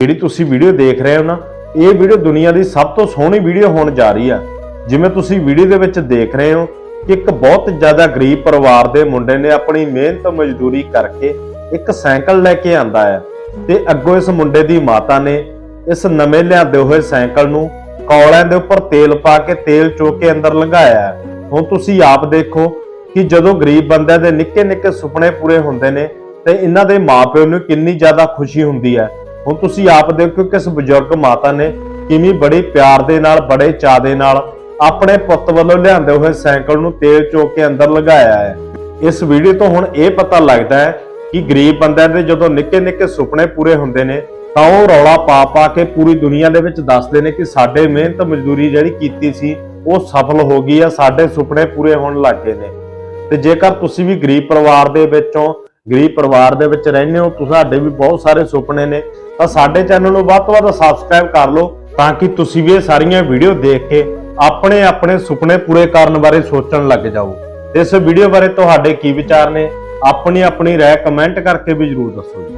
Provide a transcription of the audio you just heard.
ਜਿਹੜੀ ਤੁਸੀਂ ਵੀਡੀਓ ਦੇਖ ਰਹੇ ਹੋ ਨਾ, ਇਹ ਵੀਡੀਓ ਦੁਨੀਆ ਦੀ ਸਭ ਤੋਂ ਸੋਹਣੀ ਵੀਡੀਓ ਹੋਣ ਜਾ ਰਹੀ ਆ। ਜਿਵੇਂ ਤੁਸੀਂ ਵੀਡੀਓ ਦੇ ਵਿੱਚ ਦੇਖ ਰਹੇ ਹੋ ਕਿ ਇੱਕ ਬਹੁਤ ਜ਼ਿਆਦਾ ਗਰੀਬ ਪਰਿਵਾਰ ਦੇ ਮੁੰਡੇ ਨੇ ਆਪਣੀ ਮਿਹਨਤ ਮਜ਼ਦੂਰੀ ਕਰਕੇ ਇੱਕ ਸਾਈਕਲ ਲੈ ਕੇ ਆਂਦਾ ਹੈ ਤੇ ਅੱਗੋਂ ਇਸ ਮੁੰਡੇ ਦੀ ਮਾਤਾ ਨੇ ਇਸ ਨਵੇਂ ਲਿਆਂਦੇ ਹੋਏ ਸਾਈਕਲ ਨੂੰ ਕੌਲਿਆਂ ਦੇ ਉੱਪਰ ਤੇਲ ਪਾ ਕੇ ਤੇਲ ਚੋ ਕੇ ਅੰਦਰ ਲੰਘਾਇਆ ਹੈ। ਹੁਣ ਤੁਸੀਂ ਆਪ ਦੇਖੋ ਕਿ ਜਦੋਂ ਗਰੀਬ ਬੰਦਿਆਂ ਦੇ ਨਿੱਕੇ ਨਿੱਕੇ ਸੁਪਨੇ ਪੂਰੇ ਹੁੰਦੇ ਨੇ, ਤੇ ਇਹਨਾਂ ਦੇ ਮਾਪਿਆਂ ਨੂੰ ਕਿੰਨੀ ਜ਼ਿਆਦਾ ਖੁਸ਼ੀ ਹੁੰਦੀ ਹੈ। ਹੁਣ ਤੁਸੀਂ ਆਪ ਦੇਖੋ ਕਿ ਇਸ ਬਜ਼ੁਰਗ ਮਾਤਾ ਨੇ ਕਿਵੇਂ ਬੜੀ ਪਿਆਰ ਦੇ ਨਾਲ, ਬੜੇ ਚਾਅ ਦੇ ਨਾਲ ਆਪਣੇ ਪੁੱਤ ਵੱਲੋਂ ਲਿਆਂਦੇ ਹੋਏ ਸਾਈਕਲ ਨੂੰ ਤੇਲ ਚੋ ਕੇ ਅੰਦਰ ਲਗਾਇਆ ਹੈ। ਇਸ ਵੀਡੀਓ ਤੋਂ ਹੁਣ ਇਹ ਪਤਾ ਲੱਗਦਾ ਹੈ ਕਿ ਗਰੀਬ ਬੰਦਿਆਂ ਦੇ ਜਦੋਂ ਨਿੱਕੇ ਨਿੱਕੇ ਸੁਪਨੇ ਪੂਰੇ ਹੁੰਦੇ ਨੇ, ਤਾਂ ਉਹ ਰੌਲਾ ਪਾ ਪਾ ਕੇ ਪੂਰੀ ਦੁਨੀਆ ਦੇ ਵਿੱਚ ਦੱਸਦੇ ਨੇ ਕਿ ਸਾਡੇ ਮਿਹਨਤ ਮਜ਼ਦੂਰੀ ਜਿਹੜੀ ਕੀਤੀ ਸੀ, ਉਹ ਸਫਲ ਹੋ ਗਈ ਆ, ਸਾਡੇ ਸੁਪਨੇ ਪੂਰੇ ਹੋਣ ਲੱਗ ਗਏ ਨੇ। ਤੇ ਜੇਕਰ ਤੁਸੀਂ ਵੀ ਗਰੀਬ ਪਰਿਵਾਰ ਦੇ ਵਿੱਚੋਂ, ਗਰੀਬ ਪਰਿਵਾਰ ਦੇ ਵਿੱਚ ਰਹਿੰਦੇ ਹੋ ਤੁਹਾਡੇ ਵੀ ਬਹੁਤ ਸਾਰੇ ਸੁਪਨੇ ਨੇ। ਤਾਂ ਸਾਡੇ ਚੈਨਲ ਨੂੰ ਵੱਧ ਤੋਂ ਵੱਧ ਸਬਸਕ੍ਰਾਈਬ ਕਰ ਲਓ ਤਾਂ ਕਿ ਤੁਸੀਂ ਵੀ ਇਹ ਸਾਰੀਆਂ ਵੀਡੀਓ ਦੇਖ ਕੇ ਆਪਣੇ ਆਪਣੇ ਸੁਪਨੇ ਪੂਰੇ ਕਰਨ ਬਾਰੇ ਸੋਚਣ ਲੱਗ ਜਾਓ। ਇਸ ਵੀਡੀਓ ਬਾਰੇ ਤੁਹਾਡੇ ਕੀ ਵਿਚਾਰ ਨੇ? ਆਪਣੀ ਆਪਣੀ ਰਾਏ ਕਮੈਂਟ ਕਰਕੇ ਵੀ ਜਰੂਰ ਦੱਸੋ ਜੀ।